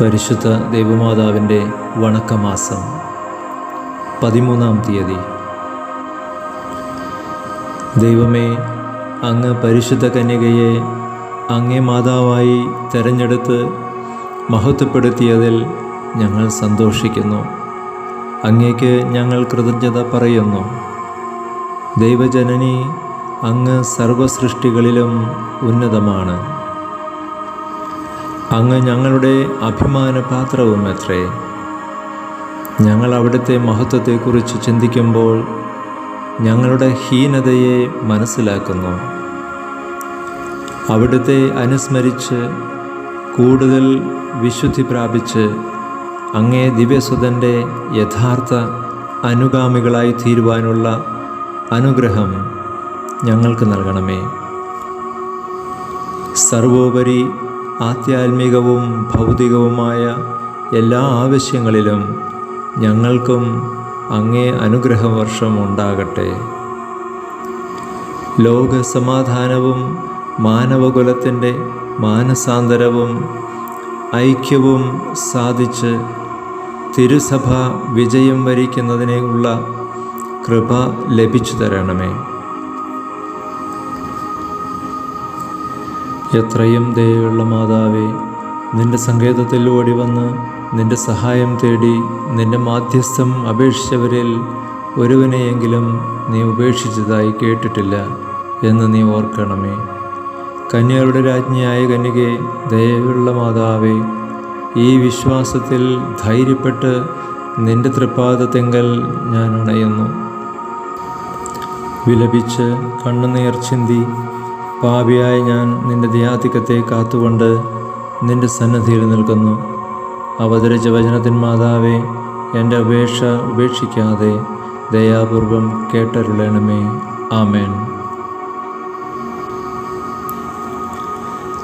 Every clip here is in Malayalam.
പരിശുദ്ധ ദേവമാതാവിന്റെ വണക്കമാസം പതിമൂന്നാം തീയതി. ദൈവമേ അങ്ങ് പരിശുദ്ധ കന്യകയെ അങ്ങേ മാതാവായി തെരഞ്ഞെടുത്ത് മഹത്വപ്പെടുത്തിയതിൽ ഞങ്ങൾ സന്തോഷിക്കുന്നു. അങ്ങേക്ക് ഞങ്ങൾ കൃതജ്ഞത പറയുന്നു. ദൈവജനനി അങ്ങ് സർവസൃഷ്ടികളിലും ഉന്നതമാണ്. അങ്ങ് ഞങ്ങളുടെ അഭിമാനപാത്രവും എത്രേ ഞങ്ങൾ അവിടുത്തെ മഹത്വത്തെക്കുറിച്ച് ചിന്തിക്കുമ്പോൾ ഞങ്ങളുടെ ഹീനതയെ മനസ്സിലാക്കുന്നു. അവിടുത്തെ അനുസ്മരിച്ച് കൂടുതൽ വിശുദ്ധി പ്രാപിച്ച് അങ്ങേ ദിവ്യസുതന്റെ യഥാർത്ഥ അനുഗാമികളായി തീരുവാനുള്ള അനുഗ്രഹം ഞങ്ങൾക്ക് നൽകണമേ. സർവോപരി ആധ്യാത്മികവും ഭൗതികവുമായ എല്ലാ ആവശ്യങ്ങളിലും ഞങ്ങൾക്കും അങ്ങേ അനുഗ്രഹവർഷം ഉണ്ടാകട്ടെ. ലോക സമാധാനവും മാനവകുലത്തിന്റെ മാനസാന്തരവും ഐക്യവും സാധിച്ച് തിരുസഭ വിജയം വരിക്കുന്നതിനുള്ള കൃപ ലഭിച്ചു തരണമേ എത്രയും ദയുള്ള മാതാവേ നിന്റെ സങ്കേതത്തിൽ ഓടി വന്ന് നിന്റെ സഹായം തേടി നിന്റെ മാധ്യസ്ഥം അപേക്ഷിച്ചവരിൽ ഒരുവനെയെങ്കിലും നീ ഉപേക്ഷിച്ചതായി കേട്ടിട്ടില്ല എന്ന് നീ ഓർക്കണമേ. കന്യകളുടെ രാജ്ഞിയായ കന്യകെ ദയയുള്ള മാതാവേ ഈ വിശ്വാസത്തിൽ ധൈര്യപ്പെട്ട് നിന്റെ തൃപ്പാദത്തെങ്കൽ ഞാൻ അണയുന്നു. വിലപിച്ച് കണ്ണുനീർ ചിന്തി പാപിയായ ഞാൻ നിന്റെ ധ്യാതികത്തെ കാത്തുകൊണ്ട് നിന്റെ സന്നദ്ധിയിൽ നിൽക്കുന്നു. അവതരിച്ച വചനത്തിൻ മാതാവേ എന്റെ അപേക്ഷ ഉപേക്ഷിക്കാതെ ദയാപൂർവം കേട്ടരുളേണമേ. ആമേൻ.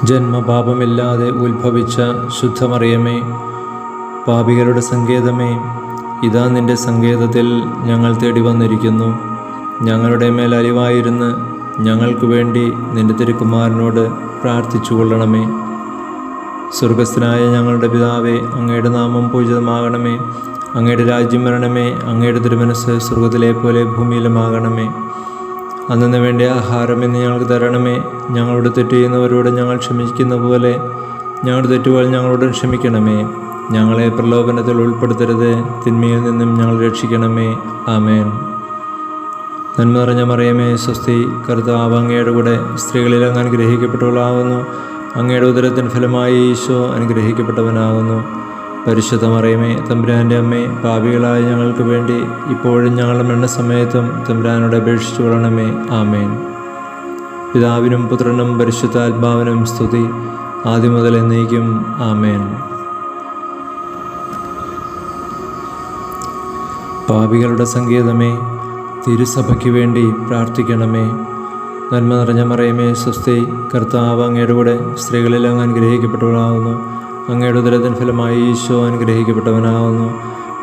ജന്മപാപമില്ലാതെ ഉത്ഭവിച്ച ശുദ്ധമറിയമേ പാപികളുടെ സങ്കേതമേ ഇതാ നിന്റെ സങ്കേതത്തിൽ ഞങ്ങൾ തേടി വന്നിരിക്കുന്നു ഞങ്ങളുടെ മേൽ അലിവായിരുന്ന് ഞങ്ങൾക്ക് വേണ്ടി നിന്റെ തിരുക്കുമാരനോട് പ്രാർത്ഥിച്ചു കൊള്ളണമേ. സ്വർഗസ്ഥനായ ഞങ്ങളുടെ പിതാവേ അങ്ങയുടെ നാമം പൂജിതമാകണമേ. അങ്ങയുടെ രാജ്യം വരണമേ. അങ്ങയുടെ തിരുമനസ് സ്വർഗത്തിലെ പോലെ ഭൂമിയിലുമാകണമേ. അന്നു വേണ്ട ആഹാരം എന്ന് ഞങ്ങൾക്ക് തരണമേ. ഞങ്ങളോട് തെറ്റ് ചെയ്യുന്നവരോട് ഞങ്ങൾ ക്ഷമിക്കുന്ന പോലെ ഞങ്ങളുടെ തെറ്റുകൾ ഞങ്ങളോട് ക്ഷമിക്കണമേ. ഞങ്ങളെ പ്രലോഭനത്തിൽ ഉൾപ്പെടുത്തരുത്. തിന്മയിൽ നിന്നും ഞങ്ങൾ രക്ഷിക്കണമേ. ആമേൻ. നന്മ നിറഞ്ഞ മറിയമേ സ്വസ്തി കർത്താവ് അങ്ങയുടെ കൂടെ സ്ത്രീകളിൽ അങ്ങ് അനുഗ്രഹിക്കപ്പെട്ടവളാകുന്നു അങ്ങയുടെ ഉദരത്തിൻ ഫലമായി ഈശോ അനുഗ്രഹിക്കപ്പെട്ടവനാകുന്നു പരിശുദ്ധ മറിയമേ തമ്പുരാന്റെ അമ്മേ പാപികളായ ഞങ്ങൾക്ക് വേണ്ടി ഇപ്പോഴും ഞങ്ങളുടെ മരണസമയത്തും തമ്പുരാനോട് അപേക്ഷിച്ചു കൊള്ളണമേ. ആമേൻ. പിതാവിനും പുത്രനും പരിശുദ്ധാത്മാവിനും സ്തുതി. ആദ്യം മുതൽ എന്നേക്കും ആമേൻ. പാപികളുടെ സങ്കേതമേ തിരുസഭയ്ക്ക് വേണ്ടി പ്രാർത്ഥിക്കണമേ. നന്മ നിറഞ്ഞ മറയമേ സ്വസ്തി കർത്താവ് അങ്ങയുടെ കൂടെ സ്ത്രീകളിൽ അങ്ങ് അനുഗ്രഹിക്കപ്പെട്ടവനാകുന്നു. അങ്ങയുടെ ഉദരത്തിൻ ഫലമായി ഈശോ അനുഗ്രഹിക്കപ്പെട്ടവനാകുന്നു.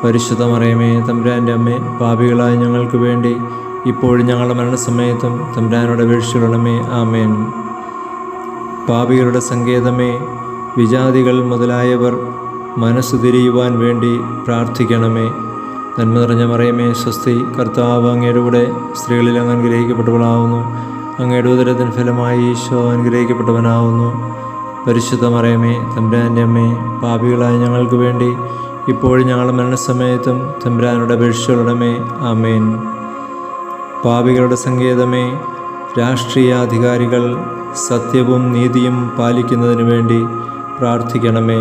പരിശുദ്ധ മറയമേ തമ്പുരാന്റെ അമ്മേ പാപികളായ ഞങ്ങൾക്ക് വേണ്ടി ഇപ്പോഴും ഞങ്ങളുടെ മരണസമയത്തും തമ്പുരാനോട് അപേക്ഷിച്ചുള്ളമേ ആമേൻ. പാപികളുടെ സങ്കേതമേ വിജാതികൾ മുതലായവർ മനസ്സു തിരിയുവാൻ വേണ്ടി പ്രാർത്ഥിക്കണമേ. നന്മ നിറഞ്ഞ മറിയമേ സ്വസ്തി കർത്താവ് അങ്ങയുടെ കൂടെ സ്ത്രീകളിൽ അങ്ങ് അനുഗ്രഹിക്കപ്പെട്ടവളാവുന്നു. അങ്ങയുടെ ഉദരത്തിന് ഫലമായി ഈശോ അനുഗ്രഹിക്കപ്പെട്ടവനാവുന്നു. പരിശുദ്ധ മറിയമേ തമ്പുരാന്റെ അമ്മേ പാപികളായ ഞങ്ങൾക്ക് വേണ്ടി ഇപ്പോഴും ഞങ്ങളുടെ മരണസമയത്തും തമ്പ്രാനുടെ അപേക്ഷിച്ചുള്ളമേ ആമേൻ. പാപികളുടെ സങ്കേതമേ രാഷ്ട്രീയാധികാരികൾ സത്യവും നീതിയും പാലിക്കുന്നതിന് വേണ്ടി പ്രാർത്ഥിക്കണമേ.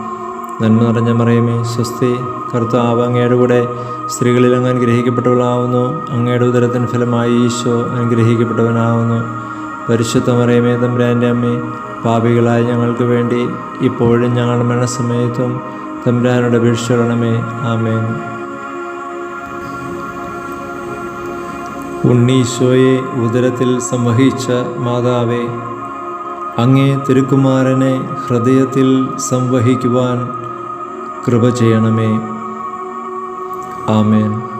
നന്മ നിറഞ്ഞ മറിയമേ സ്വസ്തി കർത്താവ് അങ്ങയുടെ കൂടെ സ്ത്രീകളിൽ അങ്ങ് അനുഗ്രഹിക്കപ്പെട്ടവളാവുന്നു. അങ്ങയുടെ ഉദരത്തിന് ഫലമായി ഈശോ അനുഗ്രഹിക്കപ്പെട്ടവനാവുന്നു. പരിശുദ്ധ മറിയമേ തമ്പുരാന്റെ അമ്മേ പാപികളായ ഞങ്ങൾക്ക് വേണ്ടി ഇപ്പോഴും ഞങ്ങളുടെ മരണസമയത്തും തമ്പുരാനോട് ഭീഷണമേ ആമേൻ. ഉണ്ണീശോയെ ഉദരത്തിൽ സംവഹിച്ച മാതാവേ അങ്ങേ തിരുക്കുമാരനെ ഹൃദയത്തിൽ സംവഹിക്കുവാൻ കൃപ ചെയ്യണമേ. ആമേൻ.